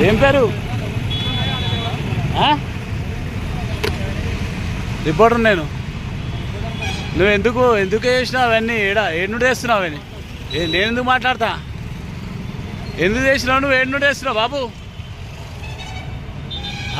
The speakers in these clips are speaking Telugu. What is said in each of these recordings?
ఏం పేరు? ఆ? రిపోర్టర్ నేను. నువ్వు ఎందుకు ఎందుకు చేసినావు అవన్నీ? ఏడా ఏడు నుండి వేస్తున్నావు అవన్నీ? ఏ- నేను ఎందుకు మాట్లాడతా? ఎందుకు చేసినావు నువ్వు? ఏడు నుండి వేస్తున్నావు బాబు?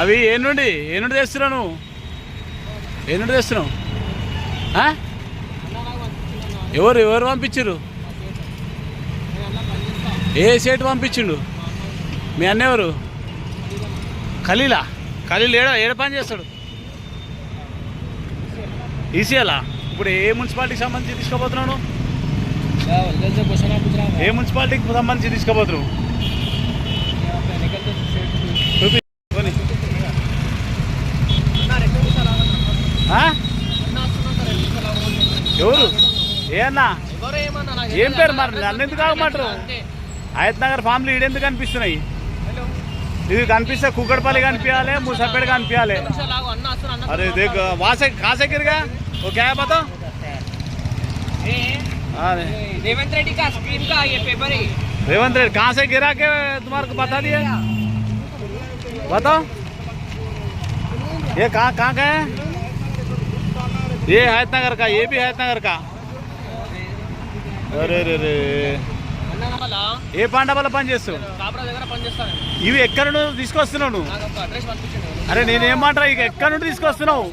అవి ఏ నుండి? ఏ నుండి తెస్తున్నావు నువ్వు? ఏ నుండి తెస్తున్నావు ఎవరు ఎవరు పంపించారు ఏ సేటు పంపించిండు? మీ అన్న ఎవరు? ఖలీలా? ఖలీల్ ఏడ? ఏడ పని చేస్తాడు? ఈసీఎలా? ఇప్పుడు ఏ మున్సిపాలిటీకి సంబంధించి తీసుకోబోతున్నాను ఏ మున్సిపాలిటీకి సంబంధించి తీసుకోబోతున్నావు ఎవరు? ఏ అన్నా? ఏం పేరు మరి? నన్ను ఎందుకు ఆగమంటారు? ఆయత్ నగర్ ఫ్యామిలీ ఈడెందుకు అనిపిస్తున్నాయి? ఇది కనిపిస్తే కుక్కడపల్లి కనిపించాలి ముసాపేట కనిపించాలి अरे देख वहाँ से कहाँ से गिर गया वो क्या है बताओ हाँ रेवंत रेड्डी का स्क्रीन का ये पेपर है रेवंत रेड्डी कहाँ से गिरा के तुम्हारे को बता दिया बताओ ये कहाँ कहाँ का है ये हैत नगर का ये भी हैत नगर का అరే రే రే వల్ల ఏ పాండ వల్ల పని చేస్తావు కాపరా దగ్గర పనిచేస్తాను ఇవి ఎక్కడ నుండి తీసుకొస్తున్నావు నువ్వు నాకు ఒక అడ్రస్ పంపించండి అరే నేనేమంటారా ఇక ఎక్కడ నుండి తీసుకొస్తున్నావు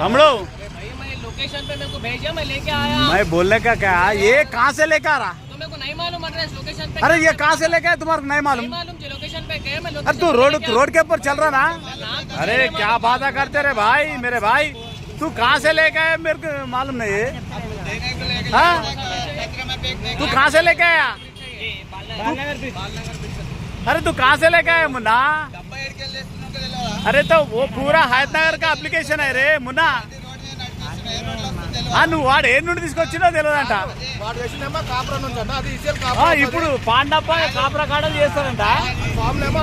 తమ్ముడు भाई मैं लोकेशन पे मेरे को भेजा मैं लेके आया मैं बोलने का क्या ये कहाँ से लेकर आ रहा तो मेरे को नहीं मालूम एड्रेस लोकेशन पे अरे ये कहाँ से लेके आया तुम्हारे को नहीं नहीं मालूम मालूम जो लोकेशन पे गए मैं अरे लोकेशन तू पे रोड लेके रोड के ऊपर चल रहा ना आया। अरे क्या बात करते रे भाई मेरे भाई तू कहाँ से लेके आया मेरे को मालूम नहीं है हाँ? तू कहाँ से लेके आया अरे तू कहाँ से लेके आया मुन्ना अरे तो वो पूरा హైదనగర్ का అప్లికేషన్ है రే మున్నా ఆ, నువ్వు వాడు ఏ నుండి తీసుకొచ్చినో తెలియదంట వాడు వేసిందేమో కాపురం నుంచి అంట అది ఇసేల్ ఆ, కాపురం ఇప్పుడు పాండప్ప కాపురా కాడలు చేస్తారంట ఫామ్ ఏమో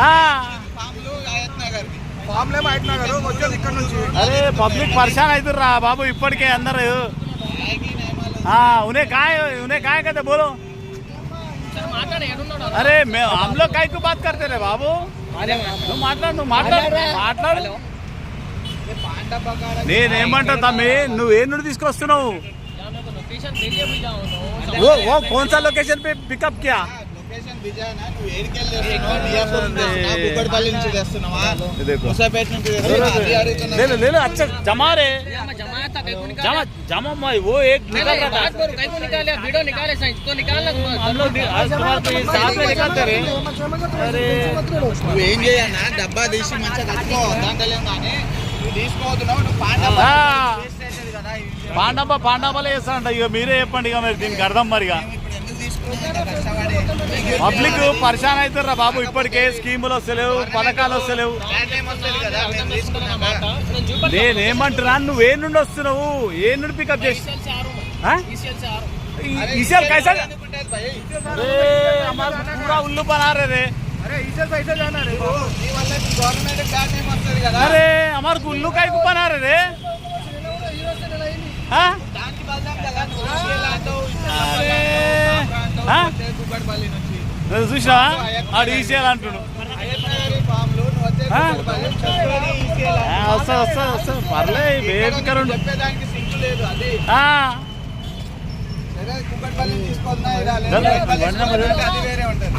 ఆ, ఫామ్ ఏమో అయినా గారు వచ్చేది ఇక్కడ నుంచి అరే పబ్లిక్ పరేషాన్ అవుతుర్రా బాబు ఇప్పటికే అందరు ఆ, उन्हें काय उन्हें काय कहते बोलो సరే మాట్లాడు ఏడున్నాడు अरे मैं हम लोग काय को बात करते रे बाबू నువ్వు మాట్లాడు నువ్వు మాట్లాడు మాట్లాడు నేనేమంటా తమ్మి నువ్వు ఏ నుండి తీసుకొస్తున్నావు या मेरे को लोकेशन भेजे भी जाओ तो वो वो कौन सा लोकेशन पे पिकअप किया లొకేషన్ విజయనా నువ్వు ఏడికి ले लो ले लो अच्छा जमा रे या मैं जमाया था कहीं को जमा निकाला जमा मैं वो एक नहीं निकल नहीं रहा बात था करो कहीं को निकाले वीडियो निकाले साइंस तो निकालना हम लोग दि- आज तुम्हारे को ये साथ में निकालते रे अरे నువ్వు ఏం చేయన్నా డబ్బా తీసి మంచిగా కట్టుకో దాంట్లో కానీ నువ్వు తీసుకోవద్దున్నావు నువ్వు పాండవ ఆ. పాండవ పాండవలే చేస్తారంట ఇక మీరే చెప్పండి ఇక మరి దీనికి అర్థం మరిగా ఇప్పుడు ఎందుకు తీసుకున్నావు కష్టపడి పబ్లిక్ పరిశాన్ అవుతారా బాబు ఇప్పటికే? స్కీములు వస్తలేవు పథకాలు వస్తలేవు. నేనేమంటున్నా నువ్వు ఏ నుండి వస్తున్నావు? ఏ నుండి పికప్ చేసి ఈసారి ఉల్లు పనారే అరే అమర్ ఉల్లు కాయకు పనారే అరే. చూసినా? ఆడు ఈసీఎల్ అంటుడు వస్తా వస్తా వస్తా. పర్లే బేఫికరుండు చెప్పేదానికి సింకు లేదు అది ఆ, సరే కుక్కడపల్లి తీసుకొద్దా ఇలా లేదు. జల్ది, కుక్కడపల్లి బండి నెంబర్ తీసుకొద్దా అది వేరే ఉంటుంది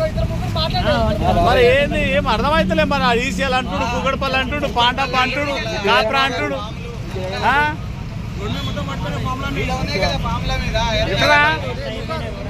మరి ఏంది ఏం అర్థమైతలే మరి ఈసీఎల్ అంటుడు కుగడపల్లి అంటుడు పాండప్ప అంటుడు కాప్రా అంటుడు ఎక్కడ? నువ్వు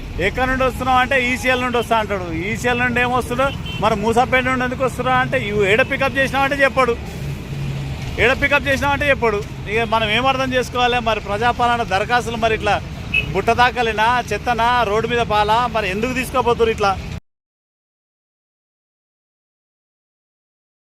ఎక్కడి నుండి వస్తున్నావు అంటే ఈసీఎల్ నుండి వస్తా అంటాడు. ఈసీఎల్ నుండి ఏమొస్తాడు మరి మూసాపేట నుండి ఎందుకు వస్తున్నావు అంటే ఇవి ఏడ పికప్ చేసినావంటే చెప్పాడు. ఏడ పికప్ చేసినామంటే చెప్పాడు. ఇక మనం ఏం అర్థం చేసుకోవాలి? మరి ప్రజాపాలన దరఖాస్తులు మరి ఇట్లా బుట్ట దాకలినా చెత్తనా రోడ్డు మీద పాలా? మరి ఎందుకు తీసుకోపోతున్నారు ఇట్లా?